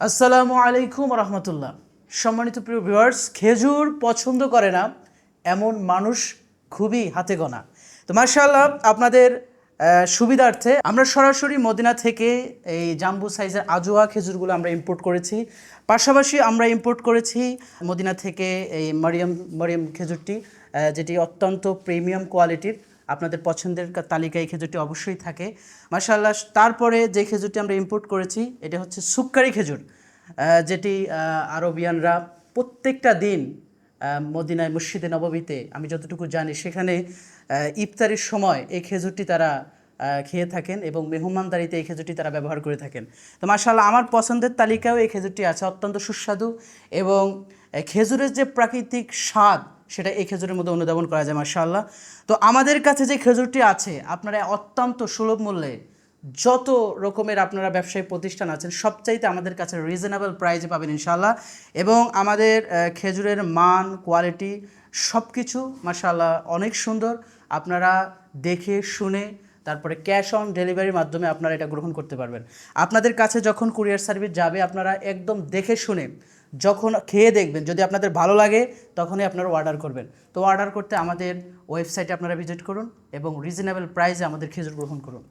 আসসালামু আলাইকুম রহমতুল্লাহ। সম্মানিত প্রিয় ভিউয়ার্স, খেজুর পছন্দ করে না, এমন মানুষ খুবই হাতে গোনা। তো মার্শাল্লাহ আপনাদের সুবিধার্থে আমরা সরাসরি মদিনা থেকে এই জাম্বু সাইজের আজোয়া খেজুরগুলো আমরা ইম্পোর্ট করেছি। পাশাপাশি আমরা ইম্পোর্ট করেছি মদিনা থেকে এই মারিয়াম মারিয়াম খেজুরটি যেটি অত্যন্ত প্রিমিয়াম কোয়ালিটির আপনাদের পছন্দের তালিকায় এই খেজুরটি অবশ্যই থাকে। মাশাআল্লাহ, তারপরে যে খেজুরটি আমরা ইম্পোর্ট করেছি, এটা হচ্ছে সুক্কারি খেজুর যেটি আরবিয়ানরা প্রত্যেকটা দিন মদিনায় মসজিদে নববীতে আমি যতটুকু জানি, সেখানে ইফতারির সময় এই খেজুরটি তারা খেয়ে থাকেন এবং মেহমানদারিতে এই খেজুরটি তারা ব্যবহার করে থাকেন। তো মাশাআল্লাহ, আমার পছন্দের তালিকায়ও এই খেজুরটি আছে, অত্যন্ত সুস্বাদু এবং খেজুরের যে প্রাকৃতিক স্বাদ সেটা এই খেজুরের মধ্যে অনুধাবন করা যায় মার্শাল্লাহ তো আমাদের কাছে যে খেজুরটি আছে, আপনারা অত্যন্ত সুলভ মূল্যে যত রকমের আপনারা ব্যবসায়ী প্রতিষ্ঠান আছেন, সবচাইতে আমাদের কাছে রিজনেবল প্রাইজে পাবেন ইনশাল্লাহ এবং আমাদের খেজুরের মান কোয়ালিটি সব কিছু মার্শাল্লাহ অনেক সুন্দর। আপনারা দেখে শুনে তারপরে ক্যাশ অন ডেলিভারির মাধ্যমে আপনারা এটা গ্রহণ করতে পারবেন। আপনাদের কাছে যখন কুরিয়ার সার্ভিস যাবে, আপনারা একদম দেখে শুনে যখন খেয়ে দেখবেন, যদি আপনাদের ভালো লাগে, তখনই আপনারা অর্ডার করবেন। তো অর্ডার করতে আমাদের ওয়েবসাইটে আপনারা ভিজিট করুন এবং রিজনেবল প্রাইসে আমাদের খেজুর গ্রহণ করুন।